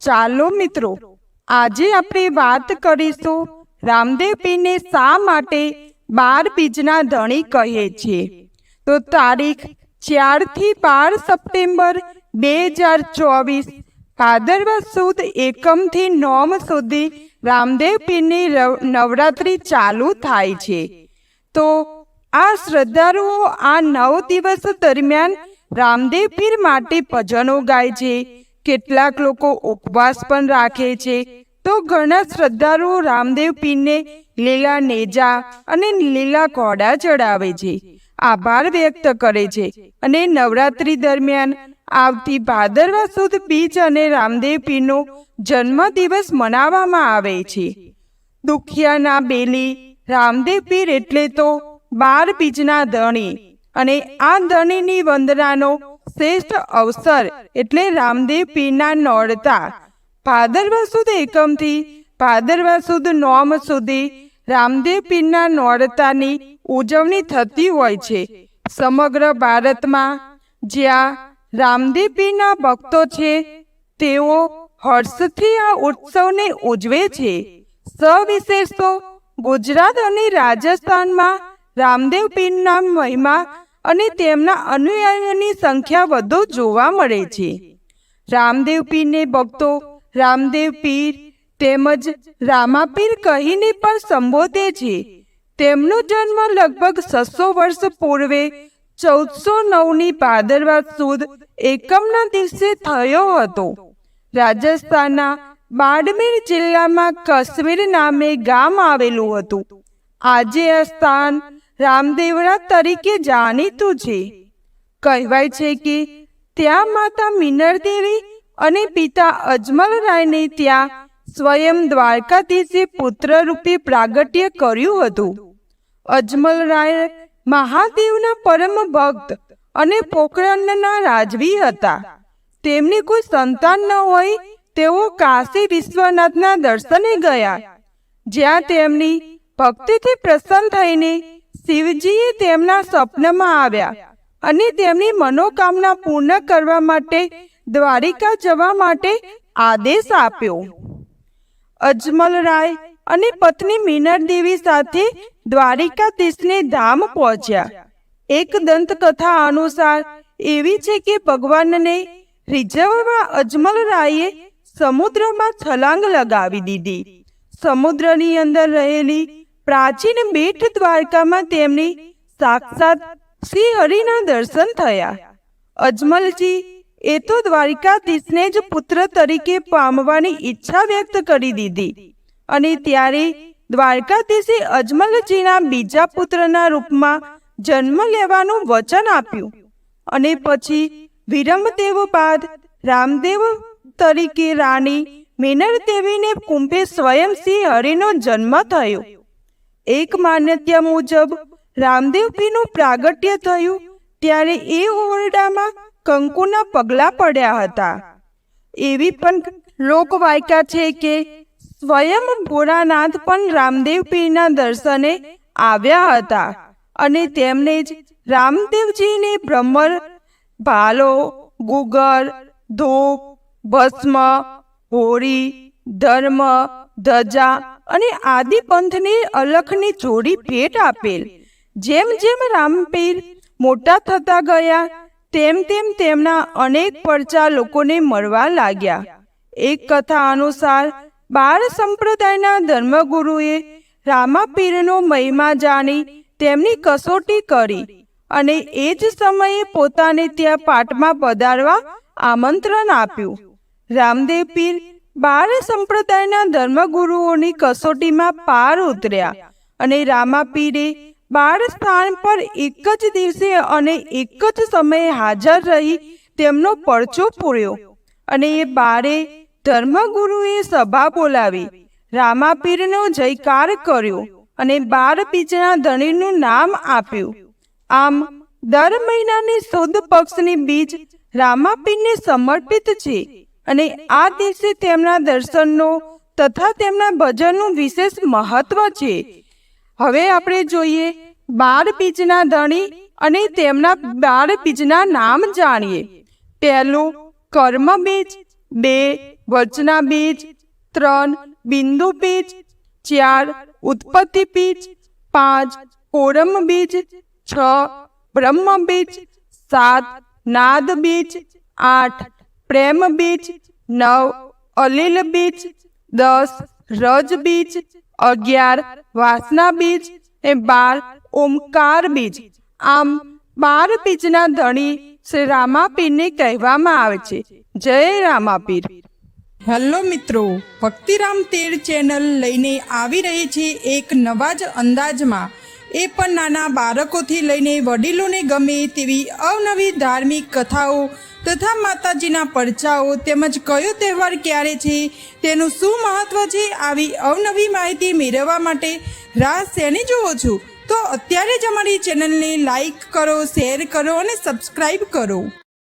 ચાલો મિત્રો, આજે આપણે વાત કરીશું રામદેવ પીરને શા માટે બાર બીજના ધણી કહે છે. તો તારીખ ચારથી બાર સપ્ટેમ્બર બે હજાર ચોવીસ, ભાદરવા સુદ એકમથી નોમ સુધી રામદેવ પીરની રવ- નવરાત્રિ ચાલુ થાય છે. તો આ શ્રદ્ધાળુઓ આ નવ દિવસ દરમિયાન રામદેવ પીર માટે ભજનો ગાય છે. કેટલાક લોકો ઉપવાસ પણ રાખે છે. તો ઘણા શ્રદ્ધાળુઓ રામદેવ પીરને લીલા નેજા અને લીલા ઘોડા ચડાવે છે. આભાર વ્યક્ત કરે છે અને નવરાત્રી દરમિયાન આવતી ભાદરવા સુદ બીજ અને રામદેવ પીરનો જન્મદિવસ મનાવવામાં આવે છે. દુખિયાના બેલી, રામદેવ પીર એટલે તો બાર બીજના ધણી અને આ ધણીની વંદનાનો શ્રેષ્ઠ અવસર એટલે રામદેવ પીના નોડતા ભાદરવા સુદ એકમથી ભાદરવા સુદ નોમ સુધી રામદેવ પીરના નોરતાની ઉજવણી થતી હોય છે. સમગ્ર ભારતમાં જ્યાં રામદેવ પીરના ભક્તો છે, તેઓ હર્ષથી આ ઉત્સવને ઉજવે છે. સવિશેષ તો ગુજરાત અને રાજસ્થાનમાં રામદેવ પીરના મહિમા અને તેમના અનુયાયીઓની સંખ્યા વધુ જોવા મળે છે. રામદેવ પીરને ભક્તો, રામદેવ પીર તેમજ રામાપીર કહીને પણ સંબોધે છે, તેમનો જન્મ લગભગ છસો વર્ષ પૂર્વે ચૌદસો નવની ભાદરવા સુદ એકમના દિવસે થયો હતો. રાજસ્થાનના બાડમેર જિલ્લામાં કાશ્મીર નામે ગામ આવેલું હતું. આજે આ સ્થાન રામદેવરા તરીકે જાણીતું છે કહેવાય છે કે ત્યાં માતા મિનરદેવી અને પિતા અજમલરાયને ત્યાં સ્વયં દ્વારકાધીશે પુત્ર રૂપે પ્રાગટ્ય કર્યું હતું. અજમલરાય મહાદેવના પરમ ભક્ત અને પોખરણના રાજવી હતા. તેમને કોઈ સંતાન ન હોય તેઓ કાશી વિશ્વનાથના દર્શને ગયા. જ્યાં તેમની ભક્તિથી પ્રસન્ન થઈને શિવજીએ તેમના સ્વપ્નમાં આવ્યા અને તેમની મનોકામના પૂર્ણ કરવા માટે દ્વારિકા જવા માટે આદેશ આપ્યો. અજમલ રાય અને પત્ની મીનર દેવી સાથે દ્વારિકાધીશને ધામ પહોંચ્યા. એક દંતકથા અનુસાર એવી છે કે ભગવાનને રીઝવવા અજમલ રાયે સમુદ્રમાં છલાંગ લગાવી દીધી. સમુદ્રની અંદર રહેલી પ્રાચીન બેટ દ્વારકામાં તેમને સાક્ષાત શ્રી હરિના દર્શન થયા. અજમલજી એ તો દ્વારિકાધીશને જ પુત્ર તરીકે પામવાની ઈચ્છા વ્યક્ત કરી દીધી અને ત્યારે દ્વારકાધીશે અજમલજીના બીજા પુત્રના રૂપમાં જન્મ લેવાનું વચન આપ્યું અને પછી વિરમદેવ બાદ રામદેવ તરીકે રાણી મિનર દેવીને કુંભે સ્વયં શ્રી હરિનો જન્મ થયો. એક માન્યતા મુજબ રામદેવપીનું પ્રાગટ્ય થયું ત્યારે એ ઓરડામાં કંકુના પગલા પડ્યા હતા. એવી પણ લોકવાયકા છે કે સ્વયં ભોળાનાથ પણ રામદેવપીના દર્શને આવ્યા હતા અને તેમને જ રામદેવજીને ભ્રમર ભાલો, ગુગર, ધૂપ, ભસ્મ હોળી ધર્મ, ધજા અને આદિપંથને અલખની જોડી ભેટ આપેલ. જેમ જેમ રામપીર મોટા થતા ગયા, તેમ તેમ તેમના અનેક પરચા લોકોને મળવા લાગ્યા. એક કથા અનુસાર, બાળ સંપ્રદાયના ધર્મગુરુએ રામાપીરનો મહિમા જાણી તેમની કસોટી કરી અને એ જ સમયે પોતાને ત્યાં પાટમાં પધારવા આમંત્રણ આપ્યું. રામદેવ પીર બાળ સંપ્રદાયના ધર્મગુરુઓની કસોટીમાં પાર ઉતર્યા અને રામાપીરે બાળ સ્થાન પર એક જ દિવસે અને એક જ સમયે હાજર રહી તેમનો પરચો પૂર્યો અને એ બારે ધર્મગુરુએ સભા બોલાવી. રામાપીરનો જયકાર કર્યો અને બાર બીજના ધણીનું નામ આપ્યું. આમ, દર મહિનાની સુદ પક્ષની બીજ રામાપીરને સમર્પિત છે. અને આ દિવસે તેમના દર્શનનો તથા તેમના ભજનનું વિશેષ મહત્વ છે. હવે આપણે જોઈએ બાર બીજના ધણી અને તેમના બાર બીજના નામ જાણીએ. પહેલું કર્મ બીજ, બે વચના બીજ, ત્રણ બિંદુ બીજ, ચાર ઉત્પત્તિ બીજ, પાંચ કોરમ બીજ, છ બ્રહ્મ બીજ, સાત નાદ બીજ, આઠ પ્રેમ બીજ નવ, અલીલ બીજ દસ, રજ બીજ અગિયાર, વાસના બીજ ને બાર, ઓમકાર બીજ આમ બાર બીજના ધણી શ્રી રામાપીરને કહેવામાં આવે છે. જય રામાપીર. હેલો મિત્રો, ભક્તિરામ તેર ચેનલ લઈને આવી રહી છે એક નવા જ અંદાજમાં. એ પણ નાના બાળકોથી લઈને વડીલોને ગમે તેવી અવનવી ધાર્મિક કથાઓ તથા માતાજીના પરચાઓ તેમજ કયો તહેવાર ક્યારે છે તેનું શું મહત્વ છે આવી અવનવી માહિતી મેળવવા માટે રાહ શેની જુઓ છો? તો અત્યારે જ અમારી ચેનલને લાઈક કરો, શેર કરો અને સબસ્ક્રાઈબ કરો.